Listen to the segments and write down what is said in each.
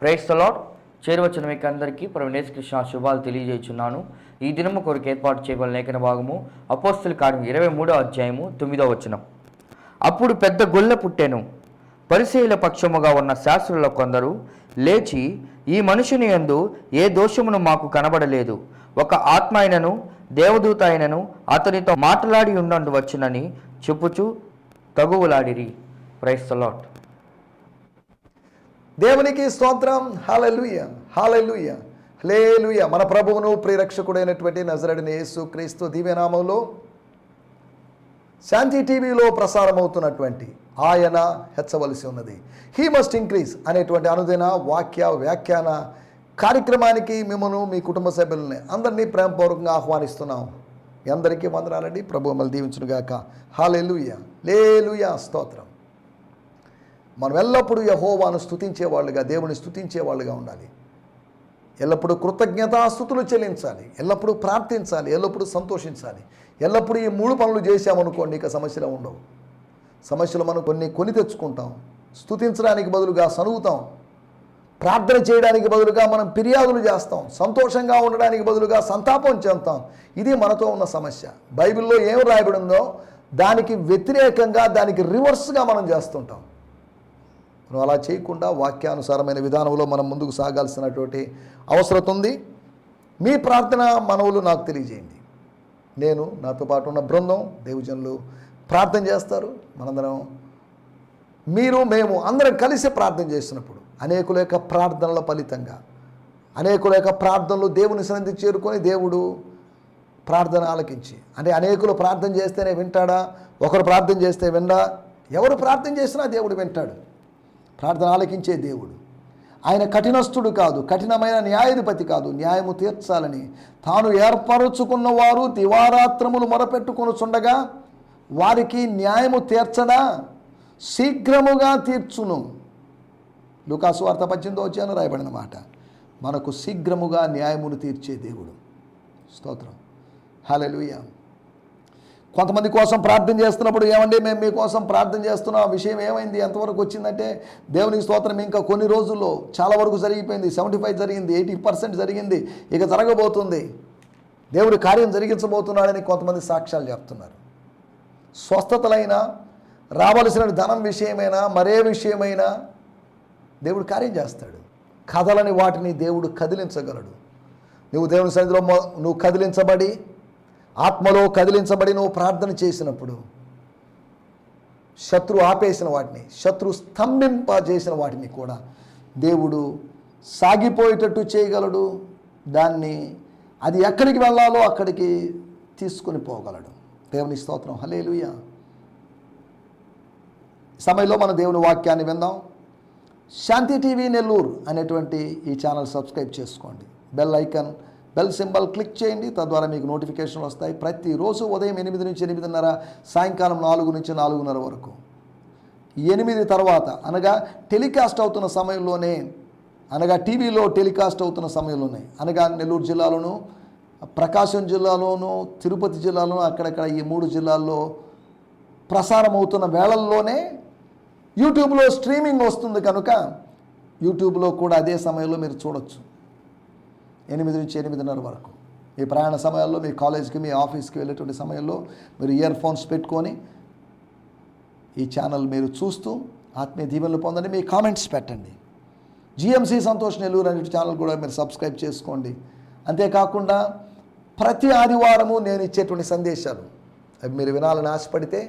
Price తలాడ్ చేరవచ్చిన మీకు అందరికీ ప్రవీణేశ్ కృష్ణ శుభాలు తెలియజేస్తున్నాను ఈ దినము కొరకు ఏర్పాటు చేయబడిన లేఖన భాగము అపోస్తుల కార్యం ఇరవై మూడో అధ్యాయము తొమ్మిదో వచనం. అప్పుడు పెద్ద గొల్ల పుట్టెను. పరిశీల పక్షముగా ఉన్న శాస్త్రుల కొందరు లేచి ఈ మనుషుని యందు ఏ దోషమును మాకు కనబడలేదు. ఒక ఆత్మ అయినను దేవదూత అయినను అతనితో మాట్లాడి ఉండండు వచ్చునని చెప్పుచు తగువులాడిరి. ప్రైస్ లాట్ దేవునికి స్తోత్రం. హాలెలుయ హాలెలుయ హలేలుయ మన ప్రభువును ప్రియరక్షకుడైనటువంటి నజరడిని యేసు క్రీస్తు దివ్యనామంలో శాంతి టీవీలో ప్రసారమవుతున్నటువంటి ఆయన హెచ్చవలసి ఉన్నది. హీ మస్ట్ ఇంక్రీజ్ అనేటువంటి అనుదిన వాక్య వ్యాఖ్యాన కార్యక్రమానికి మిమ్మల్ని మీ కుటుంబ సభ్యులని అందరినీ ప్రేమపూర్వకంగా ఆహ్వానిస్తున్నాం. మీ అందరికీ వందనాలండి. ప్రభు మళ్ళీ దీవించునుగాక. హాలెలుయ లేలుయ స్తోత్రం. మనం ఎల్లప్పుడూ యహోవాను స్తుతించే వాళ్ళుగా దేవుని స్థుతించేవాళ్ళుగా ఉండాలి. ఎల్లప్పుడూ కృతజ్ఞతాస్థుతులు చెల్లించాలి. ఎల్లప్పుడూ ప్రార్థించాలి. ఎల్లప్పుడూ సంతోషించాలి. ఎల్లప్పుడూ ఈ మూడు పనులు చేశామనుకోండి ఇక సమస్యలు ఉండవు. సమస్యలు మనం కొన్ని కొని తెచ్చుకుంటాం. స్తుతించడానికి బదులుగా సనుగుతాం. ప్రార్థన చేయడానికి బదులుగా మనం ఫిర్యాదులు చేస్తాం. సంతోషంగా ఉండడానికి బదులుగా సంతాపం చెందుతాం. ఇది మనతో ఉన్న సమస్య. బైబిల్లో ఏం రాయబడిందో దానికి వ్యతిరేకంగా దానికి రివర్స్గా మనం చేస్తుంటాం. మనం అలా చేయకుండా వాక్యానుసారమైన విధానంలో మనం ముందుకు సాగాల్సినటువంటి అవసరం ఉంది. మీ ప్రార్థన మనవులు నాకు తెలియజేయండి. నేను నాతో పాటు ఉన్న బృందం దేవజనులు ప్రార్థన చేస్తారు. మనందరం మీరు మేము అందరం కలిసి ప్రార్థన చేస్తున్నప్పుడు అనేకుల యొక్క ప్రార్థనల ఫలితంగా అనేకుల యొక్క ప్రార్థనలు దేవుని సన్నిధి చేరుకొని దేవుడు ప్రార్థన ఆలకించి అంటే అనేకులు ప్రార్థన చేస్తేనే వింటాడా? ఒకరు ప్రార్థన చేస్తే విండా ఎవరు ప్రార్థన చేసినా దేవుడు వింటాడు. ప్రార్థన ఆలకించే దేవుడు. ఆయన కఠినస్థుడు కాదు కఠినమైన న్యాయాధిపతి కాదు న్యాయము తీర్చాలని తాను ఏర్పరచుకున్న వారు దివారాత్రములు మొరపెట్టుకొనుచుండగా వారికి న్యాయము తీర్చడా? శీఘ్రముగా తీర్చును. లుకాసు వార్త పద్దెనిమిదో వచ్చాను రాయబడిన మాట. మనకు శీఘ్రముగా న్యాయమును తీర్చే దేవుడు. స్తోత్రం. హల్లెలూయా. కొంతమంది కోసం ప్రార్థన చేస్తున్నప్పుడు ఏమండి మేము మీకోసం ప్రార్థన చేస్తున్నాం? ఆ విషయం ఏమైంది? ఎంతవరకు వచ్చిందంటే దేవునికి స్తోత్రం ఇంకా కొన్ని రోజుల్లో చాలా వరకు జరిగిపోయింది. సెవెంటీ ఫైవ్ జరిగింది ఎయిటీ పర్సెంట్ జరిగింది. ఇక జరగబోతుంది. దేవుడు కార్యం జరిగించబోతున్నాడని కొంతమంది సాక్ష్యాలు చెప్తున్నారు. స్వస్థతలైనా రావలసిన ధనం విషయమైనా మరే విషయమైనా దేవుడు కార్యం చేస్తాడు. కదలని వాటిని దేవుడు కదిలించగలడు. నువ్వు దేవుని సన్నిధిలో నువ్వు కదిలించబడి ఆత్మలో కదిలించబడి నువ్వు ప్రార్థన చేసినప్పుడు శత్రు ఆపేసిన వాటిని శత్రు స్తంభింపజేసిన వాటిని కూడా దేవుడు సాగిపోయేటట్టు చేయగలడు. దాన్ని అది ఎక్కడికి వెళ్ళాలో అక్కడికి తీసుకొని పోగలడు. దేవుని స్తోత్రం. హలేలుయ సమయంలో మన దేవుని వాక్యాన్ని విందాం. శాంతి టీవీ నెల్లూరు అనేటువంటి ఈ ఛానల్ సబ్స్క్రైబ్ చేసుకోండి. Bell icon bell symbol click చేయండి. తద్వారా మీకు నోటిఫికేషన్లు వస్తాయి. ప్రతిరోజు ఉదయం ఎనిమిది నుంచి ఎనిమిదిన్నర సాయంకాలం నాలుగు నుంచి నాలుగున్నర వరకు. ఎనిమిది తర్వాత అనగా టెలికాస్ట్ అవుతున్న సమయంలోనే అనగా టీవీలో టెలికాస్ట్ అవుతున్న సమయంలోనే అనగా నెల్లూరు జిల్లాలోను ప్రకాశం జిల్లాలోను తిరుపతి జిల్లాలోను అక్కడక్కడ ఈ మూడు జిల్లాల్లో ప్రసారం అవుతున్న వేళల్లోనే యూట్యూబ్లో స్ట్రీమింగ్ వస్తుంది కనుక యూట్యూబ్లో కూడా అదే సమయంలో మీరు చూడొచ్చు. ఎనిమిది నుంచి ఎనిమిదిన్నర వరకు. మీ ప్రయాణ సమయాల్లో మీ కాలేజ్కి మీ ఆఫీస్కి వెళ్ళేటువంటి సమయంలో మీరు ఇయర్ ఫోన్స్ పెట్టుకొని ఈ ఛానల్ మీరు చూస్తూ ఆత్మీయ దీవెనలు పొందండి. మీ కామెంట్స్ పెట్టండి. జిఎంసి సంతోష్ నెల్లూరు అనే ఛానల్ కూడా మీరు సబ్స్క్రైబ్ చేసుకోండి. అంతేకాకుండా ప్రతి ఆదివారము నేను ఇచ్చేటువంటి సందేశాలు. అవి మీరు వినాలని ఆశపడితే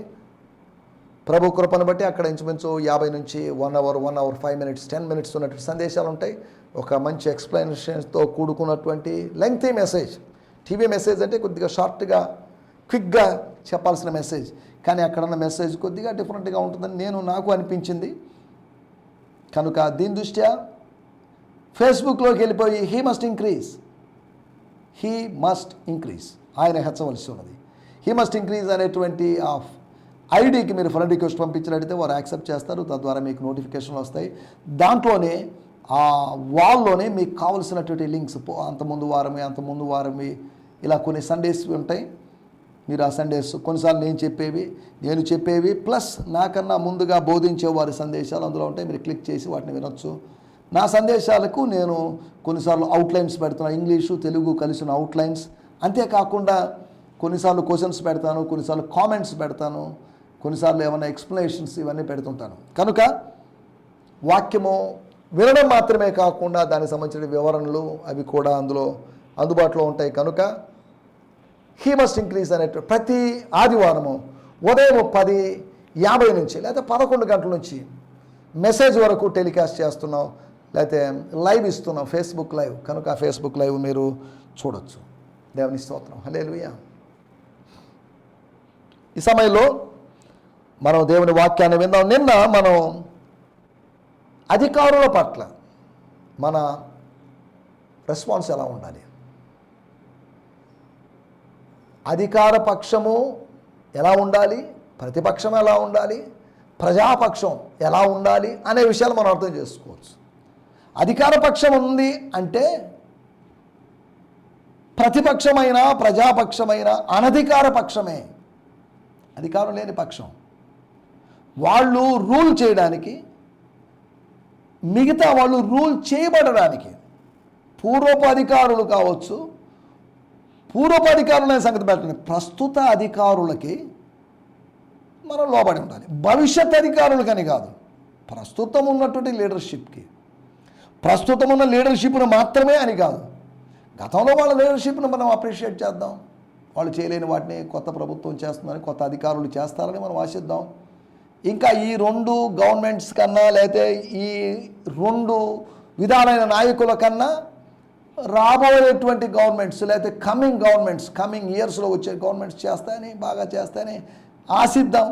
ప్రభు కృపను బట్టి అక్కడ ఇంచుమించు యాభై నుంచి one hour one hour five minutes ten minutes ఉన్నటువంటి సందేశాలు ఉంటాయి. ఒక మంచి ఎక్స్ప్లెనేషన్స్తో కూడుకున్నటువంటి లెంగ్తీ మెసేజ్ టీవీ మెసేజ్ అంటే కొద్దిగా షార్ట్గా క్విక్గా చెప్పాల్సిన మెసేజ్ కానీ అక్కడ ఉన్న మెసేజ్ కొద్దిగా డిఫరెంట్గా ఉంటుందని నేను నాకు అనిపించింది. కనుక దీని దృష్ట్యా ఫేస్బుక్లోకి వెళ్ళిపోయి he must increase he must increase ఆయన హెచ్చవలసి ఉన్నది. హీ మస్ట్ ఇంక్రీజ్ అనేటువంటి ఆ ఐడికి మీరు ఫ్రెండ్ రిక్వెస్ట్ పంపించినట్టయితే వారు యాక్సెప్ట్ చేస్తారు తద్వారా మీకు నోటిఫికేషన్లు వస్తాయి. దాంట్లోనే ఆ వాల్లోనే మీకు కావలసినటువంటి లింక్స్ అంతముందు అంత ముందు వారమే అంత ముందు వారమే ఇలా కొన్ని సండేస్ ఉంటాయి. మీరు ఆ సండేస్ కొన్నిసార్లు నేను చెప్పేవి నేను చెప్పేవి ప్లస్ నాకన్నా ముందుగా బోధించే వారి సందేశాలు అందులో ఉంటాయి. మీరు క్లిక్ చేసి వాటిని వినొచ్చు. నా సందేశాలకు నేను కొన్నిసార్లు అవుట్లైన్స్ పెడుతున్నాను ఇంగ్లీషు తెలుగు కలిసిన అవుట్లైన్స్ అంతేకాకుండా కొన్నిసార్లు క్వశ్చన్స్ పెడతాను కొన్నిసార్లు కామెంట్స్ పెడతాను. కొన్నిసార్లు ఏమైనా ఎక్స్ప్లెనేషన్స్ ఇవన్నీ పెడుతుంటాను. కనుక వాక్యము వినడం మాత్రమే కాకుండా దానికి సంబంధించిన వివరణలు అవి కూడా అందులో అందుబాటులో ఉంటాయి. కనుక హీ మస్ట్ ఇంక్రీజ్ అనే ప్రతి ఆదివారము ఉదయం పది యాభై నుంచి లేకపోతే పదకొండు గంటల నుంచి మెసేజ్ వరకు టెలికాస్ట్ చేస్తున్నాం లేకపోతే లైవ్ ఇస్తున్నాం ఫేస్బుక్ లైవ్. కనుక ఆ ఫేస్బుక్ లైవ్ మీరు చూడొచ్చు. దేవుని స్తోత్రం. హల్లెలూయా. ఈ సమయంలో మనం దేవుని వాక్యాన్ని విందాం నిన్న మనం అధికారుల పట్ల మన రెస్పాన్స్ ఎలా ఉండాలి? అధికార పక్షము ఎలా ఉండాలి? ప్రతిపక్షం ఎలా ఉండాలి? ప్రజాపక్షం ఎలా ఉండాలి? అనే విషయాలు మనం అర్థం చేసుకోవచ్చు. అధికార పక్షం ఉంది అంటే ప్రతిపక్షమైన ప్రజాపక్షమైన అనధికార పక్షమే. అధికారం లేని పక్షం. వాళ్ళు రూల్ చేయడానికి మిగతా వాళ్ళు రూల్ చేయబడడానికి. పూర్వపు అధికారులు కావచ్చు పూర్వపు అధికారులనే సంగతి పెట్టండి ప్రస్తుత అధికారులకి మనం లోబడి ఉండాలి. భవిష్యత్ అధికారులకని కాదు. ప్రస్తుతం ఉన్నటువంటి లీడర్షిప్కి ప్రస్తుతం ఉన్న లీడర్షిప్ను మాత్రమే అని కాదు. గతంలో వాళ్ళ లీడర్షిప్ను మనం అప్రిషియేట్ చేద్దాం. వాళ్ళు చేయలేని వాటిని కొత్త ప్రభుత్వం చేస్తుందని కొత్త అధికారులు చేస్తారని మనం ఆశిద్దాం. ఇంకా ఈ రెండు గవర్నమెంట్స్ కన్నా లేకపోతే ఈ రెండు విధాలైన నాయకుల కన్నా రాబోయేటువంటి గవర్నమెంట్స్ లేకపోతే కమింగ్ గవర్నమెంట్స్ కమింగ్ ఇయర్స్లో వచ్చే గవర్నమెంట్స్ చేస్తాయని బాగా చేస్తాయని ఆశిద్దాం.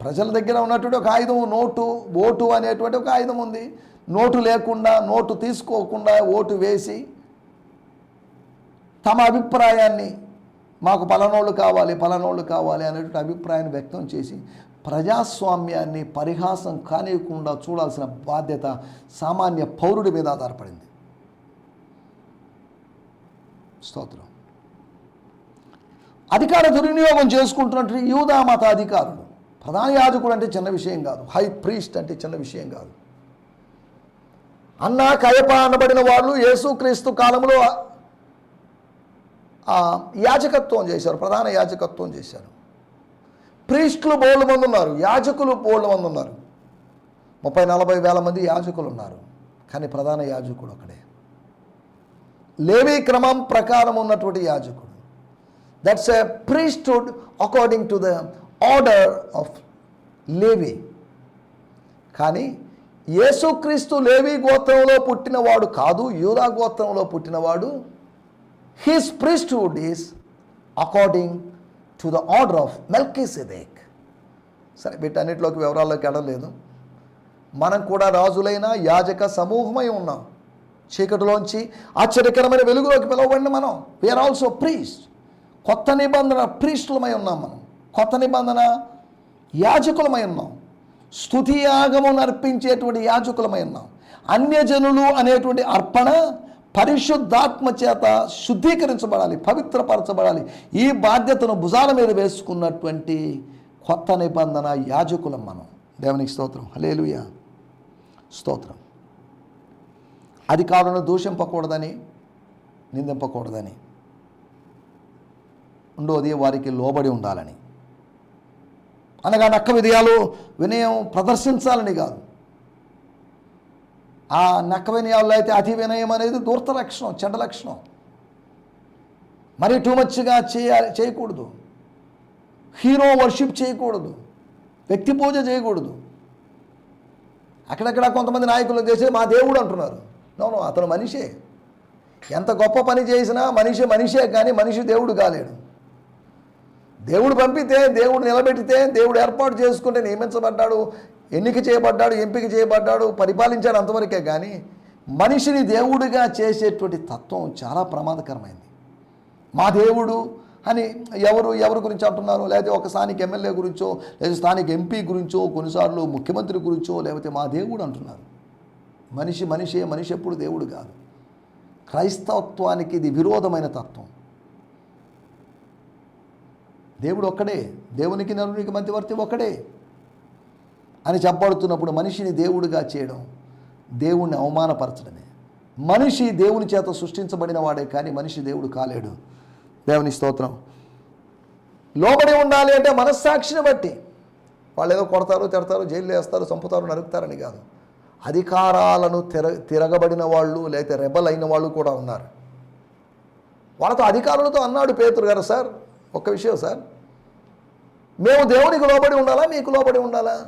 ప్రజల దగ్గర ఉన్నటువంటి ఒక ఆయుధం నోటు ఓటు అనేటువంటి ఒక ఆయుధం ఉంది. నోటు లేకుండా నోటు తీసుకోకుండా ఓటు వేసి తమ అభిప్రాయాన్ని మాకు పలానోళ్ళు కావాలి పలానోళ్ళు కావాలి అనేటువంటి అభిప్రాయాన్ని వ్యక్తం చేసి ప్రజాస్వామ్యాన్ని పరిహాసం కానివ్వకుండా చూడాల్సిన బాధ్యత సామాన్య పౌరుడి మీద ఆధారపడింది. స్తోత్రం. అధికార దుర్వినియోగం చేసుకుంటున్నటువంటి యూదా మత అధికారులు ప్రధాన యాజకుడు అంటే చిన్న విషయం కాదు హై ప్రీస్ట్ అంటే చిన్న విషయం కాదు. అన్నా కయప అనబడిన వాళ్ళు యేసుక్రీస్తు కాలంలో యాజకత్వం చేశారు ప్రధాన యాజకత్వం చేశారు. ప్రీస్టులు బోళ్ళ మంది ఉన్నారు యాజకులు బోళ్ళ మంది ఉన్నారు. ముప్పై నలభై వేల మంది యాజకులు ఉన్నారు కానీ ప్రధాన యాజకుడు ఒకడే లేవీ క్రమం ప్రకారం ఉన్నటువంటి యాజకుడు. That's a priesthood according to the order of Levi కానీ యేసుక్రీస్తు లేవి గోత్రంలో పుట్టినవాడు కాదు యూదా గోత్రంలో పుట్టినవాడు his priesthood is according to the order of Melchizedek సరే వీటన్నిటిలోకి వివరాల్లోకి వెళ్ళలేదు మనం కూడా రాజులైన యాజక సమూహమై ఉన్నాం. చీకటిలోంచి ఆశ్చర్యకరమైన వెలుగులోకి పిలవబడిన మనం. వీఆర్ ఆల్సో ప్రీస్ట్ కొత్త నిబంధన ప్రీస్టులమై ఉన్నాం మనం. కొత్త నిబంధన యాజకులమై ఉన్నాం. స్థుతి యాగము నర్పించేటువంటి యాజకులమై ఉన్నాం. అన్యజనులు అనేటువంటి అర్పణ పరిశుద్ధాత్మ చేత శుద్ధీకరించబడాలి పవిత్రపరచబడాలి. ఈ బాధ్యతను భుజాల మీద వేసుకున్నటువంటి కొత్త నిబంధన యాజకులం మనం. దేవునికి స్తోత్రం. హలేలుయ స్తోత్రం. అధికారులను దూషింపకూడదని నిందింపకూడదని ఉండోది వారికి లోబడి ఉండాలని. అనగా నక్క విధయాలు వినయం ప్రదర్శించాలని కాదు. ఆ నక్క వినయాల్లో అయితే అతి వినయం అనేది దూర్త లక్షణం చెడ్డ లక్షణం. మరీ టూ మచ్గా చేయాలి చేయకూడదు. హీరో వర్షిప్ చేయకూడదు. వ్యక్తి పూజ చేయకూడదు. అక్కడక్కడ కొంతమంది నాయకులు చేసే మా దేవుడు అంటున్నారు. నోను అతను మనిషే. ఎంత గొప్ప పని చేసినా మనిషి మనిషే కానీ మనిషి దేవుడు కాలేడు. దేవుడు పంపితే దేవుడు నిలబెట్టితే దేవుడు ఏర్పాటు చేసుకుంటే నియమించబడ్డాడు. ఎన్నిక చేయబడ్డాడు ఎంపిక చేయబడ్డాడు పరిపాలించాడు అంతవరకే కానీ మనిషిని దేవుడిగా చేసేటువంటి తత్వం చాలా ప్రమాదకరమైంది. మా దేవుడు అని ఎవరు ఎవరి గురించి అంటున్నారు? లేకపోతే ఒక స్థానిక ఎమ్మెల్యే గురించో లేదా స్థానిక ఎంపీ గురించో కొన్నిసార్లు ముఖ్యమంత్రి గురించో లేకపోతే మా దేవుడు అంటున్నారు. మనిషి మనిషే మనిషి ఎప్పుడు దేవుడు కాదు. క్రైస్తవత్వానికి ఇది విరోధమైన తత్వం. దేవుడు ఒక్కడే దేవునికి నరునికి మధ్యవర్తి ఒక్కడే. అని చెప్పబడుతున్నప్పుడు మనిషిని దేవుడిగా చేయడం దేవుణ్ణి అవమానపరచడమే. మనిషి దేవుని చేత సృష్టించబడిన వాడే కానీ మనిషి దేవుడు కాలేడు. దేవుని స్తోత్రం. లోబడి ఉండాలి అంటే మనస్సాక్షిని బట్టి వాళ్ళు ఏదో కొడతారు తిడతారు జైలు వేస్తారు చంపుతారు నరుకుతారని కాదు. అధికారాలను తిర తిరగబడిన వాళ్ళు లేకపోతే రెబల్ అయిన వాళ్ళు కూడా ఉన్నారు. వాళ్ళతో అధికారులతో అన్నాడు పేతురు గారు సార్ ఒక్క విషయం సార్. మేము దేవునికి లోబడి ఉండాలా? మీకు లోబడి ఉండాలా?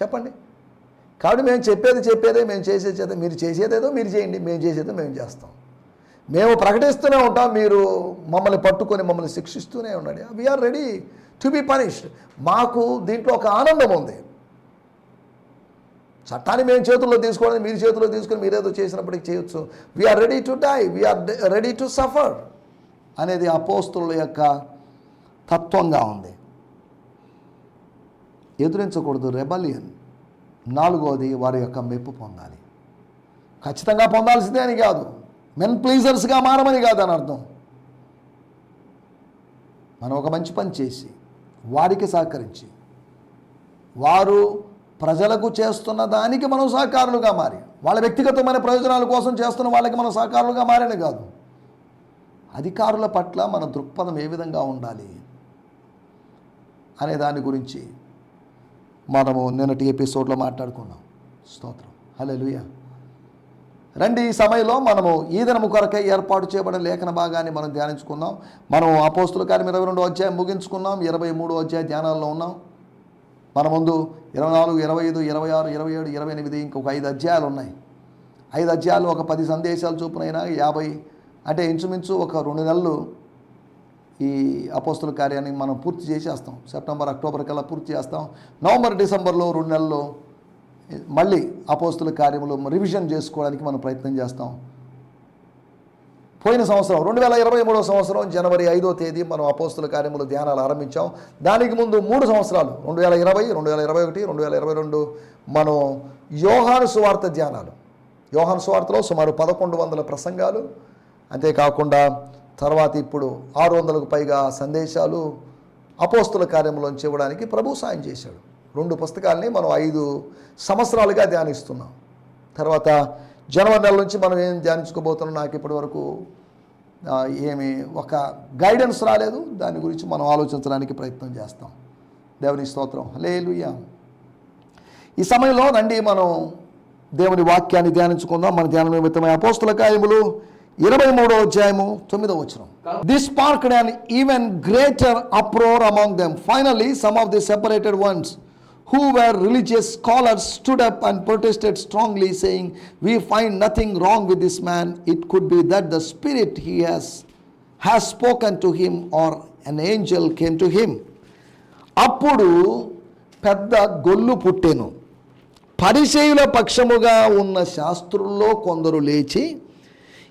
చెప్పండి. కాబట్టి మేము చెప్పేది చెప్పేదే మేము చేసేది మీరు చేసేదేదో మీరు చేయండి మేము చేసేదో మేము చేస్తాం. మేము ప్రకటిస్తూనే ఉంటాం మీరు మమ్మల్ని పట్టుకొని మమ్మల్ని శిక్షిస్తూనే ఉండండి. We're ready to be punished మాకు దీంట్లో ఒక ఆనందం ఉంది. చట్టాన్ని మేము చేతుల్లో తీసుకోవడం మీరు చేతుల్లో తీసుకొని మీరేదో చేసినప్పటికీ చేయొచ్చు. We're ready to die we're ready to suffer అనేది అపోస్తుల యొక్క తత్వంగా ఉంది. ఎదురించకూడదు. రెబలియన్ నాలుగోది వారి యొక్క మెప్పు పొందాలి. ఖచ్చితంగా పొందాల్సిందే అని కాదు. మెన్ ప్లీజర్స్గా మారమని కాదు అని అర్థం. మనం ఒక మంచి పని చేసి వారికి సహకరించి వారు ప్రజలకు చేస్తున్న దానికి మనం సహకారులుగా మారి వాళ్ళ వ్యక్తిగతమైన ప్రయోజనాల కోసం చేస్తున్న వాళ్ళకి మనం సహకారులుగా మారని కాదు. అధికారుల పట్ల మన దృక్పథం ఏ విధంగా ఉండాలి? అనే దాని గురించి మనము నిన్నటి ఎపిసోడ్లో మాట్లాడుకున్నాం. స్తోత్రం. హలో రండి ఈ సమయంలో మనము ఈదనము కొరకే ఏర్పాటు చేయబడిన లేఖన భాగాన్ని మనం ధ్యానించుకుందాం. మనం అపోస్తుల కార్యం ఇరవై రెండో అధ్యాయం ముగించుకున్నాం. ఇరవై మూడో అధ్యాయ ధ్యానాల్లో ఉన్నాం. మన ముందు ఇరవై నాలుగు ఇరవై ఐదు ఇరవై ఆరు ఇరవై ఏడు ఇరవై ఎనిమిది ఇంకొక ఐదు అధ్యాయాలు ఉన్నాయి. ఐదు అధ్యాయాలు ఒక పది సందేశాలు చొప్పునైనా యాభై అంటే ఇంచుమించు ఒక రెండు నెలలు ఈ అపోస్తుల కార్యాన్ని మనం పూర్తి చేసేస్తాం. సెప్టెంబర్ అక్టోబర్ కల్లా పూర్తి చేస్తాం. నవంబర్ డిసెంబర్లో రెండు నెలల్లో మళ్ళీ అపోస్తుల కార్యములు రివిజన్ చేసుకోవడానికి మనం ప్రయత్నం చేస్తాం. పోయిన సంవత్సరం రెండు వేల ఇరవై మూడో సంవత్సరం జనవరి ఐదో తేదీ మనం అపోస్తుల కార్యములు ధ్యానాలు ఆరంభించాం. దానికి ముందు మూడు సంవత్సరాలు రెండు వేల ఇరవై రెండు వేల ఇరవై ఒకటి రెండు వేల ఇరవై రెండు మనం యోహాను సువార్త ధ్యానాలు. యోహాను సువార్తలో సుమారు పదకొండు వందల ప్రసంగాలు. అంతేకాకుండా తర్వాత ఇప్పుడు ఆరు వందలకు పైగా సందేశాలు అపోస్తుల కార్యంలోంచి ఇవ్వడానికి ప్రభు సాయం చేశాడు. రెండు పుస్తకాల్ని మనం ఐదు సంవత్సరాలుగా ధ్యానిస్తున్నాం. తర్వాత జనవరి నెల నుంచి మనం ఏం ధ్యానించుకోబోతున్నాం? నాకు ఇప్పటి వరకు ఏమి ఒక గైడెన్స్ రాలేదు. దాని గురించి మనం ఆలోచించడానికి ప్రయత్నం చేస్తాం. దేవుని స్తోత్రం. హల్లెలూయా. ఈ సమయంలో రండి మనం దేవుని వాక్యాన్ని ధ్యానించుకుందాం. మన ధ్యానం నిమిత్తమైన అపోస్తుల కార్యములు ఇరవై మూడో అధ్యాయము తొమ్మిదో వచ్చిన this spark and even greater uproar among them finally some of the separated ones who were religious scholars stood up and protested strongly saying we find nothing wrong with this man it could be that the spirit he has has spoken to him or an angel can to him అప్పుడు పెద్ద గొల్లు పుట్టెను. పరిశైల పక్షముగా ఉన్న శాస్త్రుల్లో కొందరు లేచి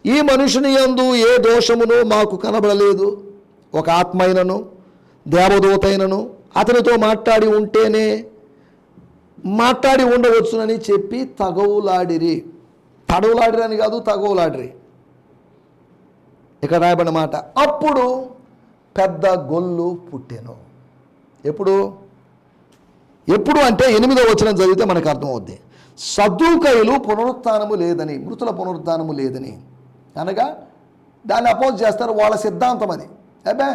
ఈ మనుషుని యందు ఏ దోషమును మాకు కనబడలేదు. ఒక ఆత్మైనను దేవదూతైనను అతనితో మాట్లాడి ఉంటేనే మాట్లాడి ఉండవచ్చునని చెప్పి తగవులాడిరి. తడవులాడిరని కాదు తగవులాడిరి. ఇక్కడ రాయబడిన మాట అప్పుడు పెద్ద గొల్లు పుట్టెను. ఎప్పుడు? ఎప్పుడు అంటే ఎనిమిదో వచనం చదివితే మనకు అర్థమవుద్ది. సద్దుకైలు పునరుత్నము లేదని మృతుల పునరుత్నము లేదని. అనగా దాన్ని అపోజ్ చేస్తారు వాళ్ళ సిద్ధాంతం అది అబ్బే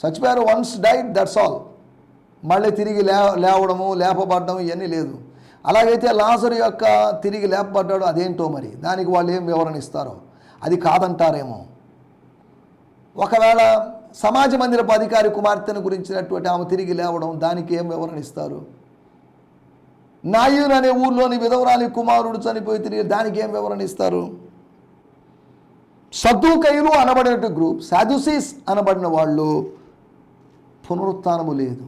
చచ్చిపోయారు వన్స్ డైట్ దట్స్ ఆల్ మళ్ళీ తిరిగి లే లేవడము లేపబడడం ఇవన్నీ లేదు. అలాగైతే లాజరు యొక్క తిరిగి లేపబడ్డాడు అదేంటో మరి? దానికి వాళ్ళు ఏం వివరణ ఇస్తారో? అది కాదంటారేమో. ఒకవేళ సమాజ మందిరపు అధికారి కుమార్తెను గురించినటువంటి ఆమె తిరిగి లేవడం దానికి ఏం వివరణ ఇస్తారు? నాయూర్ అనే ఊర్లోని విధవరాలి కుమారుడు చనిపోయి తిరిగి దానికి ఏం వివరణ ఇస్తారు? సద్దుకైలు అనబడినట్టు గ్రూప్ సాధుసీస్ అనబడిన వాళ్ళు పునరుత్థానము లేదు.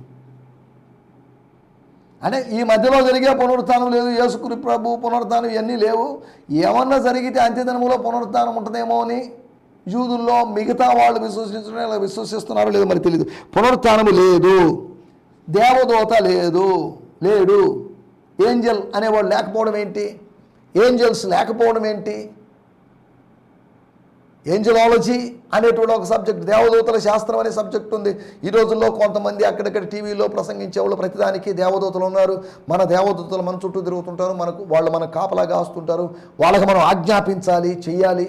అంటే ఈ మధ్యలో జరిగే పునరుత్నం లేదు యేసుకురి ప్రభు పునరుత్నం ఇవన్నీ లేవు. ఏమన్నా జరిగితే అంత్యదినములో పునరుత్నం ఉంటుందేమో అని యూదుల్లో మిగతా వాళ్ళు విశ్వసించడం ఇలా విశ్వసిస్తున్నారో లేదో మరి తెలియదు పునరుత్నము లేదు. దేవదూత లేదు. లేడు. ఏంజల్ అనేవాడు లేకపోవడం ఏంటి? ఏంజల్స్ లేకపోవడం ఏంటి? ఏంజలాలజీ అనేటువంటి ఒక సబ్జెక్ట్ దేవదూతల శాస్త్రం అనే సబ్జెక్ట్ ఉంది. ఈ రోజుల్లో కొంతమంది అక్కడక్కడ టీవీలో ప్రసంగించే వాళ్ళు ప్రతిదానికి దేవదూతలు ఉన్నారు. మన దేవదూతలు మన చుట్టూ తిరుగుతుంటారు మనకు వాళ్ళు మన కాపలా కాస్తుంటారు వాళ్ళకి మనం ఆజ్ఞాపించాలి చెయ్యాలి.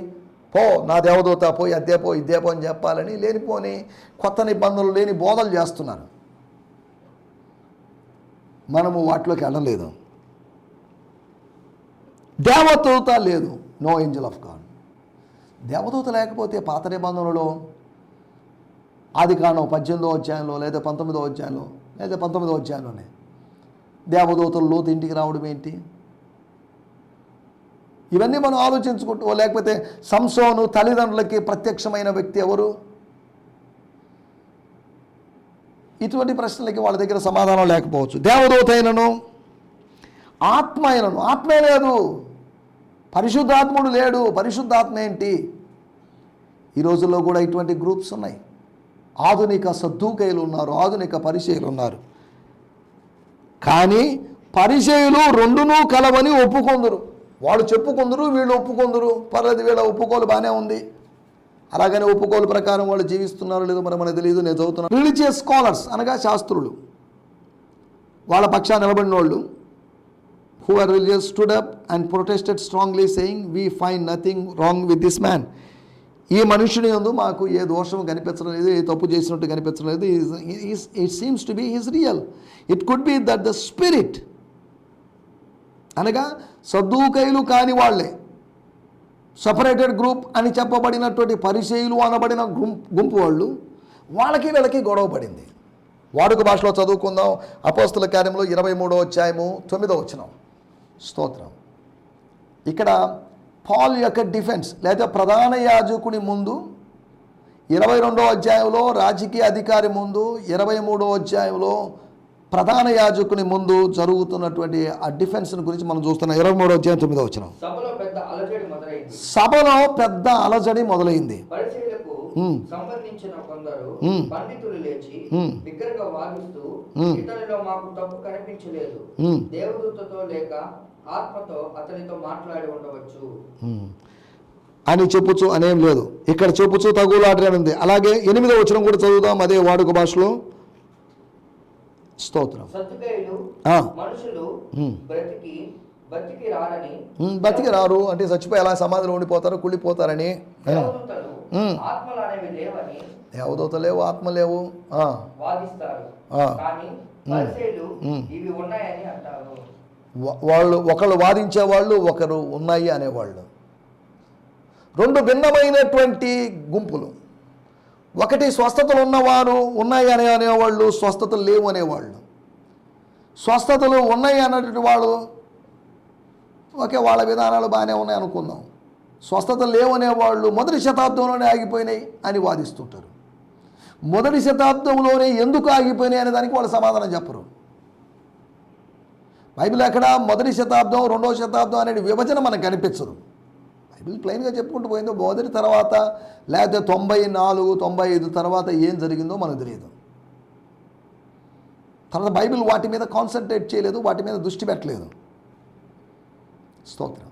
పో నా దేవదూత పోయి అద్దే పో ఇద్దే పో అని చెప్పాలని లేనిపోని కొత్త నిబంధనలు లేని బోధలు చేస్తున్నారు. మనము వాటిలోకి వెళ్ళలేదు. దేవదూత లేదు. No angel of God. దేవదూత లేకపోతే పాత నిబంధనలో ఆది కాలం పద్దెనిమిదో అధ్యాయంలో లేదా పంతొమ్మిదో అధ్యాయంలో లేదా పంతొమ్మిదో అధ్యాయంలోనే. దేవదూతలు లోతు ఇంటికి రావడం ఏంటి? ఇవన్నీ మనం ఆలోచించుకుంటూ లేకపోతే సంసోను తల్లిదండ్రులకి ప్రత్యక్షమైన వ్యక్తి ఎవరు? ఇటువంటి ప్రశ్నలకి వాళ్ళ దగ్గర సమాధానం లేకపోవచ్చు. దేవదూత అయినను ఆత్మ అయినను. ఆత్మే లేదు. పరిశుద్ధాత్ముడు లేడు. పరిశుద్ధాత్మ ఏంటి? ఈ రోజుల్లో కూడా ఇటువంటి గ్రూప్స్ ఉన్నాయి. ఆధునిక సద్దూకైలు ఉన్నారు ఆధునిక పరిచయులు ఉన్నారు. కానీ పరిచయులు రెండునూ కలవని ఒప్పుకొందురు. వాళ్ళు చెప్పుకుందరు వీళ్ళు ఒప్పుకొందురు. పర్లేదు వీళ్ళ ఒప్పుకోలు బాగానే ఉంది. అలాగనే ఒప్పుకోలు ప్రకారం వాళ్ళు జీవిస్తున్నారు లేదో మరి మనకు తెలియదు నేను చదువుతున్నాను రిలీజియస్ స్కాలర్స్ అనగా శాస్త్రులు. వాళ్ళ పక్షాన నిలబడిన వాళ్ళు who are religious stood up and protested strongly saying we find nothing wrong with this man. ఈ మనుషుని యందు మాకు ఏ దోషం కనిపించడం లేదు ఏ తప్పు చేసినట్టు కనిపించడం లేదు. It seems to be his real it could be that the spirit అనగా సద్దూకైలు కాని వాళ్ళే సపరేటెడ్ గ్రూప్ అని చెప్పబడినటువంటి పరిచయులు అనబడిన గుంపు గుంపు వాళ్ళు వాళ్ళకి వీళ్ళకి గొడవ పడింది. వాడుక భాషలో చదువుకుందాం. అపోస్తుల కార్యంలో ఇరవై మూడో అధ్యాయము తొమ్మిదో వచ్చినాం స్తోత్రం. ఇక్కడ పాల్ యొక్క డిఫెన్స్ లేదా ప్రధాన యాజకుని ముందు ఇరవై రెండో అధ్యాయంలో రాజకీయ అధికారి ముందు ఇరవై మూడో అధ్యాయంలో ప్రధాన యాజకుని ముందు జరుగుతున్నటువంటి ఆ డిఫెన్స్ గురించి మనం చూస్తున్నాం. ఇరవై మూడో అధ్యాయం తొమ్మిదో వచ్చిన సభలో పెద్ద అలజడి మొదలైంది. సంబంధించిన కొందరు. పండితులు లేచి. బిగ్గరగా వాదిస్తూ. ఇతనిలో మాకు తప్పు కనిపించలేదు. దేవదూతతో లేక ఆత్మతో అతనితో మాట్లాడి ఉండవచ్చు. అని చెప్పుచు అనేం లేదు ఇక్కడ చెప్పుచు ఉంది అలాగే ఎనిమిదో వచనం కూడా చదువుదాం అదే వాడుక భాషలో స్తోత్రం. మనుషులు. బ్రతికి బతికి రారని బతికి రారు అంటే చచ్చిపోయి ఎలా సమాధిలో ఉండిపోతారు కుళ్ళిపోతారని ఆ. దేవదూతలు ఉమ్. ఆత్మలు అనేవి లేవని దేవదూత లేవు ఆత్మ లేవు వాళ్ళు ఒకళ్ళు వాదించేవాళ్ళు ఒకరు ఉన్నాయి అనేవాళ్ళు. రెండు భిన్నమైనటువంటి గుంపులు. ఒకటి స్వస్థతలు ఉన్నవారు ఉన్నాయి అనే అనేవాళ్ళు స్వస్థతలు లేవు అనేవాళ్ళు. స్వస్థతలు ఉన్నాయి అన్నటువంటి వాళ్ళు ఓకే వాళ్ళ విధానాలు బాగానే ఉన్నాయి అనుకుందాం. స్వస్థత లేవనేవాళ్ళు మొదటి శతాబ్దంలోనే ఆగిపోయినాయి అని వాదిస్తుంటారు. మొదటి శతాబ్దంలోనే ఎందుకు ఆగిపోయినాయి అనే దానికి వాళ్ళు సమాధానం చెప్పరు. బైబిల్ అక్కడ మొదటి శతాబ్దం రెండవ శతాబ్దం అనే విభజన మనకు కనిపించదు. బైబిల్ ప్లెయిన్గా చెప్పుకుంటూ పోయిందో మొదటి తర్వాత లేకపోతే తొంభై నాలుగు తొంభై ఐదు తర్వాత ఏం జరిగిందో మనకు తెలియదు. తర్వాత బైబిల్ వాటి మీద కాన్సన్ట్రేట్ చేయలేదు వాటి మీద దృష్టి పెట్టలేదు. స్తోత్రం.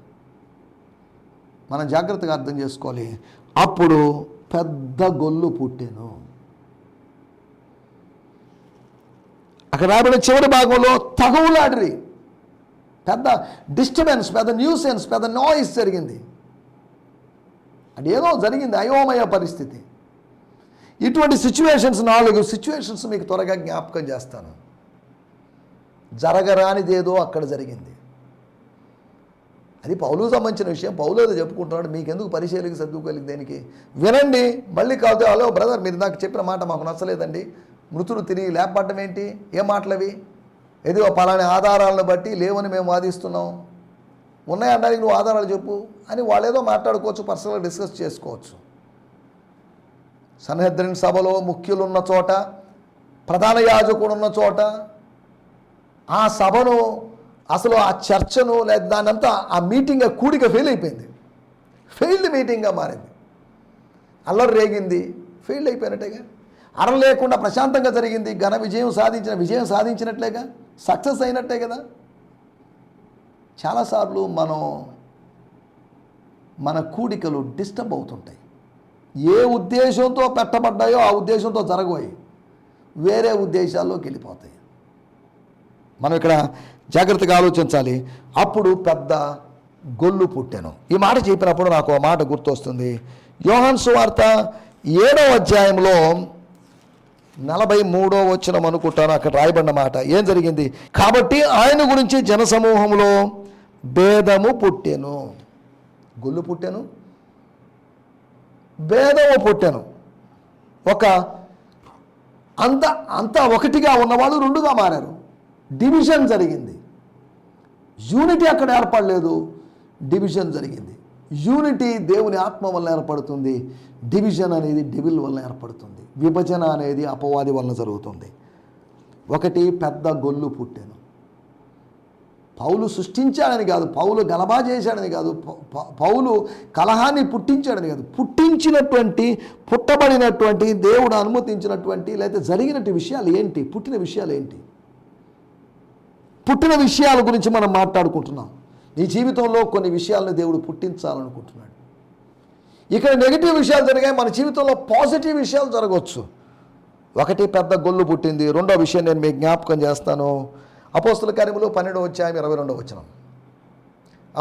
మనం జాగ్రత్తగా అర్థం చేసుకోవాలి. అప్పుడు పెద్ద గొల్లు పుట్టాను. అక్కడ రాబడిన చివరి భాగంలో తగవులాడిరి పెద్ద డిస్టర్బెన్స్ పెద్ద న్యూసెన్స్ పెద్ద నాయిస్ జరిగింది. అది ఏదో జరిగింది అయోమయ పరిస్థితి. ఇటువంటి సిచ్యువేషన్స్ నాలుగు సిచ్యువేషన్స్ మీకు త్వరగా జ్ఞాపకం చేస్తాను. జరగరానిదేదో అక్కడ జరిగింది. అది పౌలు సంబంధించిన విషయం. పౌలు అది చెప్పుకుంటున్నాడు మీకెందుకు పరిశీలికి సర్దుకోలేదు దేనికి? వినండి మళ్ళీ కాదు హలో బ్రదర్ మీరు నాకు చెప్పిన మాట మాకు నచ్చలేదండి. మృతులు తిరిగి లేపడటం ఏంటి? ఏ మాటలవి? ఏదో పలాని ఆధారాలను బట్టి లేవని మేము వాదిస్తున్నాం. ఉన్నాయనడానికి నువ్వు ఆధారాలు చెప్పు అని వాళ్ళేదో మాట్లాడుకోవచ్చు పర్సనల్గా డిస్కస్ చేసుకోవచ్చు. సన్హద్రిన్ సభలో ముఖ్యులు ఉన్న చోట ప్రధాన యాజకుడు ఉన్న చోట ఆ సభను అసలు ఆ చర్చను లేదా దానంతా ఆ మీటింగ్ ఆ కూడిక ఫెయిల్ అయిపోయింది. ఫెయిల్డ్ మీటింగ్గా మారింది. అల్లరి రేగింది. ఫెయిల్ అయిపోయినట్టేగా అరం లేకుండా ప్రశాంతంగా జరిగింది. ఘన విజయం సాధించిన విజయం సాధించినట్లేగా. సక్సెస్ అయినట్టే కదా. చాలాసార్లు మనం మన కూడికలు డిస్టర్బ్ అవుతుంటాయి. ఏ ఉద్దేశంతో పెట్టబడ్డాయో ఆ ఉద్దేశంతో జరగబోయి వేరే ఉద్దేశాల్లోకి వెళ్ళిపోతాయి. మనం ఇక్కడ జాగ్రత్తగా ఆలోచించాలి. అప్పుడు పెద్ద గొల్లు పుట్టాను. ఈ మాట చెప్పినప్పుడు నాకు ఆ మాట గుర్తొస్తుంది. యోహాన్ సువార్త ఏడవ అధ్యాయంలో నలభై మూడో వచ్చినం అనుకుంటాను అక్కడ రాయబడిన మాట. ఏం జరిగింది? కాబట్టి ఆయన గురించి జనసమూహంలో భేదము పుట్టాను. గొల్లు పుట్టాను? భేదము పుట్టాను. ఒక అంత అంతా ఒకటిగా ఉన్నవాళ్ళు రెండుగా మారారు. డివిజన్ జరిగింది. యూనిటీ అక్కడ ఏర్పడలేదు డివిజన్ జరిగింది. యూనిటీ దేవుని ఆత్మ వల్ల ఏర్పడుతుంది డివిజన్ అనేది డెవిల్ వల్ల ఏర్పడుతుంది. విభజన అనేది అపవాది వల్ల జరుగుతుంది. ఒకటి పెద్ద గొల్లు పుట్టాను. పౌలు సృష్టించాడని కాదు పౌలు గలబా చేశాడని కాదు పౌలు కలహాన్ని పుట్టించాడని కాదు. పుట్టించినటువంటి పుట్టబడినటువంటి దేవుడు అనుమతించినటువంటి లేకపోతే జరిగినటువంటి విషయాలు ఏంటి పుట్టిన విషయాలు ఏంటి? పుట్టిన విషయాల గురించి మనం మాట్లాడుకుంటున్నాం. నీ జీవితంలో కొన్ని విషయాలను దేవుడు పుట్టించాలనుకుంటున్నాడు. ఇక్కడ నెగిటివ్ విషయాలు జరిగాయి మన జీవితంలో పాజిటివ్ విషయాలు జరగవచ్చు ఒకటి పెద్ద గొల్లు పుట్టింది రెండో విషయం నేను మీకు జ్ఞాపకం చేస్తాను. అపోస్తుల కార్యములు పన్నెండో వచ్చాయం ఇరవై రెండో వచ్చిన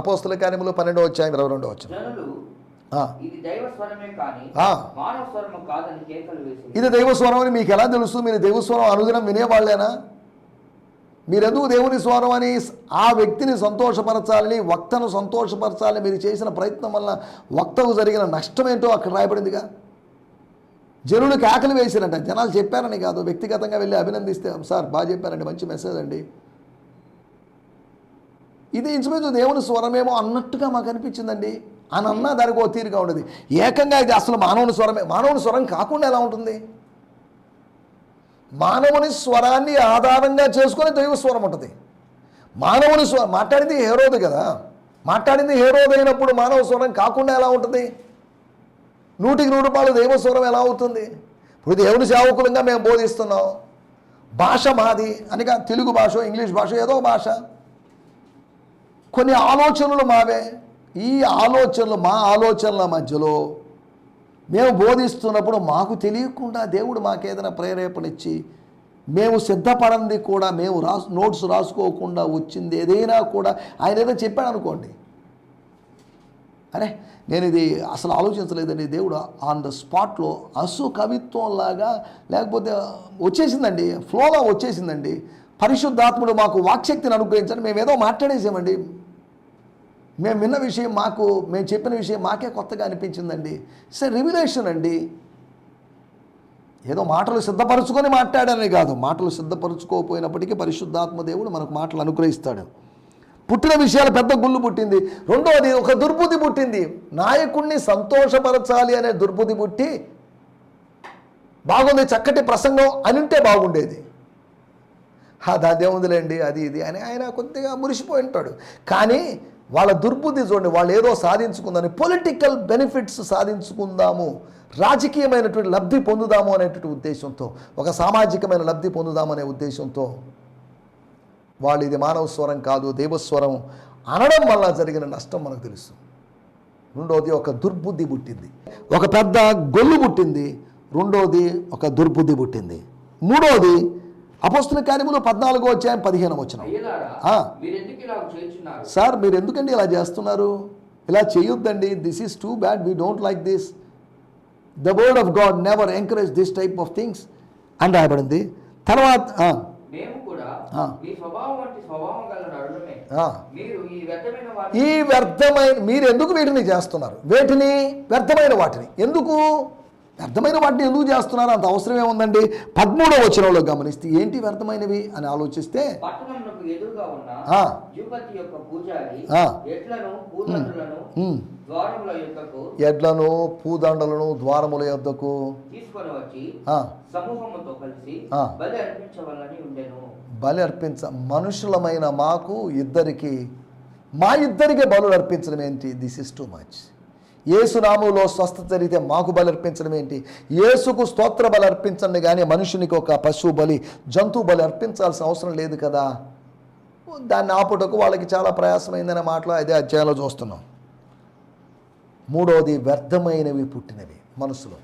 అపోస్తుల కార్యములు పన్నెండో వచ్చాయం ఇరవై రెండో వచ్చిన ఇది దైవస్వరం అని మీకు ఎలా తెలుసు మీరు దైవస్వరం అనుదినం వినేవాళ్ళేనా? మీరెందుకు దేవుని స్వరం అని ఆ వ్యక్తిని సంతోషపరచాలని వక్తను సంతోషపరచాలని మీరు చేసిన ప్రయత్నం వల్ల వక్తకు జరిగిన నష్టం ఏంటో అక్కడ రాయబడిందిగా? జనులు కేకలు వేసిరంట. జనాలు చెప్పారని కాదు. వ్యక్తిగతంగా వెళ్ళి అభినందిస్తే సార్ బాగా చెప్పారండి. మంచి మెసేజ్ అండి. ఇది ఇంచుమించు దేవుని స్వరమేమో అన్నట్టుగా మాకు అనిపించిందండి. అని అన్నా దానికి ఓ తీరుగా ఉండదు. ఏకంగా ఇది అసలు మానవుని స్వరమే. మానవుని స్వరం కాకుండా ఎలా ఉంటుంది? మానవుని స్వరాన్ని ఆధారంగా చేసుకొని దైవ స్వరం ఉంటుంది. మానవుని స్వ మాట్లాడింది హేరోదు కదా? మాట్లాడింది హేరోదు అయినప్పుడు మానవ స్వరం కాకుండా ఎలా ఉంటుంది? నూటికి నూరు రూపాయలు దైవ స్వరం ఎలా అవుతుంది? ఇప్పుడు దేవుని సేవకులంగా మేము బోధిస్తున్నాం. భాష మాది అనగా తెలుగు భాష ఇంగ్లీష్ భాష ఏదో భాష. కొన్ని ఆలోచనలు మావే. ఈ ఆలోచనలు మా ఆలోచనల మధ్యలో మేము బోధిస్తున్నప్పుడు మాకు తెలియకుండా దేవుడు మాకేదైనా ప్రేరేపణ ఇచ్చి మేము సిద్ధపడంది కూడా మేము రాసు నోట్స్ రాసుకోకుండా వచ్చింది ఏదైనా కూడా ఆయన ఏదో చెప్పాడు అనుకోండి. అరే నేను ఇది అసలు ఆలోచించలేదండి. దేవుడు ఆన్ ద స్పాట్లో అసు కవిత్వంలాగా లేకపోతే వచ్చేసిందండి ఫ్లోలో వచ్చేసిందండి. పరిశుద్ధాత్ముడు మాకు వాక్శక్తిని అనుగ్రహించండి. మేము ఏదో మాట్లాడేసామండి. మేము విన్న విషయం మాకు మేము చెప్పిన విషయం మాకే కొత్తగా అనిపించిందండి. సరే రివిలేషన్ అండి. ఏదో మాటలు సిద్ధపరచుకొని మాట్లాడనే కాదు. మాటలు సిద్ధపరచుకోకపోయినప్పటికీ పరిశుద్ధాత్మ దేవుడు మనకు మాటలు అనుగ్రహిస్తాడు. పుట్టిన విషయాలు పెద్ద గుళ్ళు పుట్టింది. రెండవది ఒక దుర్బుద్ధి పుట్టింది. నాయకుణ్ణి సంతోషపరచాలి అనే దుర్బుద్ధి పుట్టి బాగుంది చక్కటి ప్రసంగం అని ఉంటే బాగుండేది అదేముందిలేండి అది ఇది అని ఆయన కొద్దిగా మురిసిపోయి ఉంటాడు. కానీ వాళ్ళ దుర్బుద్ధి చూడండి వాళ్ళు ఏదో సాధించుకుందని పొలిటికల్ బెనిఫిట్స్ సాధించుకుందాము రాజకీయమైనటువంటి లబ్ధి పొందుదాము అనేటువంటి ఉద్దేశంతో ఒక సామాజికమైన లబ్ధి పొందుదాము అనే ఉద్దేశంతో వాళ్ళు ఇది మానవ స్వరం కాదు దేవస్వరం అనడం వల్ల జరిగిన నష్టం మనకు తెలుసు. రెండోది ఒక దుర్బుద్ధి పుట్టింది. ఒక పెద్ద గొల్లు పుట్టింది. రెండోది ఒక దుర్బుద్ధి పుట్టింది. మూడోది అపస్తుల కార్యములు పద్నాలుగో అధ్యాయం పదిహేను వచ్చిన సార్ మీరు ఎందుకండి ఇలా చేస్తున్నారు? ఇలా చేయొద్దండి. This is too bad we don't like this the word of God never encourage this type of things అని రాయబడింది. తర్వాత ఈ వ్యర్థమైన మీరు ఎందుకు వీటిని చేస్తున్నారు? వేటిని? వ్యర్థమైన వాటిని. ఎందుకు? వ్యర్థమైన వాటిని ఎందుకు చేస్తున్నారు? అంత అవసరం ఏముందండి పదమూడవ వచనంలో గమనిస్తే ఏంటి వ్యర్థమైనవి అని ఆలోచిస్తే యొక్కకు ఎడ్లను పూదండలను ద్వారముల యొద్దకు ఉండెను. బలి అర్పించ మనుషులమైన మాకు ఇద్దరికి మా ఇద్దరికి బలు అర్పించడం ఏంటి? దిస్ ఇస్ టూ మచ్ ఏసునామంలో స్వస్థత జరిగితే మాకు బలర్పించడం అర్పించడం ఏంటి? యేసుకు స్తోత్ర బలి అర్పించండి కానీ మనుషునికి ఒక పశువు బలి జంతువు బలి అర్పించాల్సిన అవసరం లేదు కదా? దాన్ని ఆపుటకు వాళ్ళకి చాలా ప్రయాసమైందనే మాటలు అదే అధ్యాయంలో చూస్తున్నాం. మూడవది వ్యర్థమైనవి పుట్టినవి మనసులో.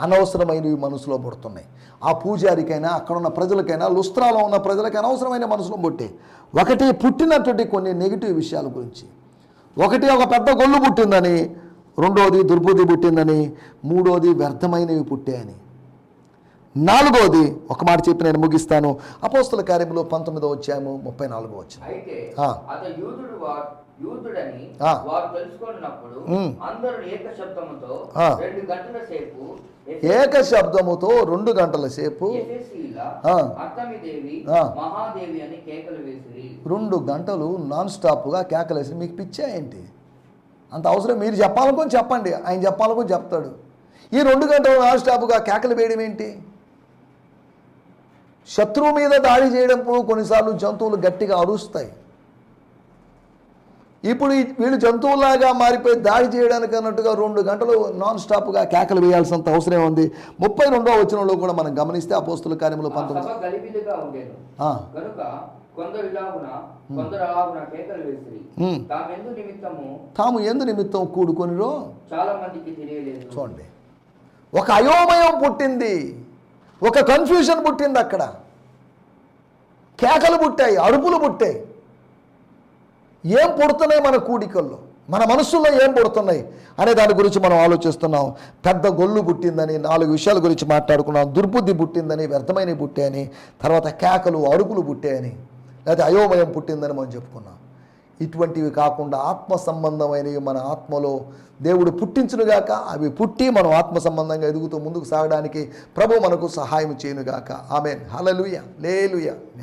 అనవసరమైనవి మనసులో పుడుతున్నాయి. ఆ పూజారికైనా అక్కడ ఉన్న ప్రజలకైనా లుస్త్రాలో ఉన్న ప్రజలకి అనవసరమైన మనసులో పుట్టే. ఒకటి పుట్టినటువంటి కొన్ని నెగిటివ్ విషయాల గురించి. ఒకటి ఒక పెద్ద గొల్లు పుట్టిందని రెండోది దుర్బుద్ధి పుట్టిందని మూడోది వ్యర్థమైనవి పుట్టాయని. నాలుగోది ఒక మాట చెప్పి నేను ముగిస్తాను. అపోస్తుల కార్యములో పంతొమ్మిదో వచ్చాము ముప్పై నాలుగో వచ్చిన యూదుడని. వారు తెలుసుకున్నప్పుడు. అందరూ ఏక శబ్దముతో. రెండు గంటల సేపు ఏక శబ్దముతో రెండు గంటల సేపు. మహాదేవి అని కేకలు వేసిరి రెండు గంటలు నాన్ స్టాప్గా కేకలేసి మీకు పిచ్చా ఏంటి అంత అవసరం మీరు చెప్పాలనుకొని చెప్పండి ఆయన చెప్పాలనుకొని చెప్తాడు ఈ రెండు గంటలు నాన్ స్టాప్గా కేకలు వేయడం ఏంటి శత్రువు మీద దాడి చేయడంప్పుడు కొన్నిసార్లు జంతువులు గట్టిగా అరుస్తాయి ఇప్పుడు వీళ్ళు జంతువులాగా మారిపోయి దాడి చేయడానికి అన్నట్టుగా రెండు గంటలు నాన్ స్టాప్గా కేకలు వేయాల్సినంత అవసరం ఉంది ముప్పై రెండో వచనంలో కూడా మనం గమనిస్తే అపోస్తుల కార్యములు ఆ పంతొమ్మిది ఉమ్. తామెందు నిమిత్తము తాము ఎందు నిమిత్తం కూడుకొనిరో? తెలియలేదు. చూడండి. ఒక అయోమయం పుట్టింది. ఒక కన్ఫ్యూజన్ పుట్టింది అక్కడ. కేకలు పుట్టాయి అరుపులు పుట్టాయి. ఏం పుడుతున్నాయి మన కూడికల్లో? మన మనసుల్లో ఏం పుడుతున్నాయి? అనే దాని గురించి మనం ఆలోచిస్తున్నాం. పెద్ద గొల్లు పుట్టిందని నాలుగు విషయాల గురించి మాట్లాడుకున్నాం. దుర్బుద్ధి పుట్టిందని వ్యర్థమైన పుట్టాయని తర్వాత కేకలు అరుపులు పుట్టాయని లేదా అయోమయం పుట్టిందని మనం చెప్పుకున్నాం. ఇటువంటివి కాకుండా ఆత్మ సంబంధమైనవి మన ఆత్మలో దేవుడు పుట్టించునుగాక అవి పుట్టి మనం ఆత్మ సంబంధంగా ఎదుగుతూ ముందుకు సాగడానికి ప్రభు మనకు సహాయం చేయనుగాక. ఆమెన్. హలలుయ లేలుయ. మీ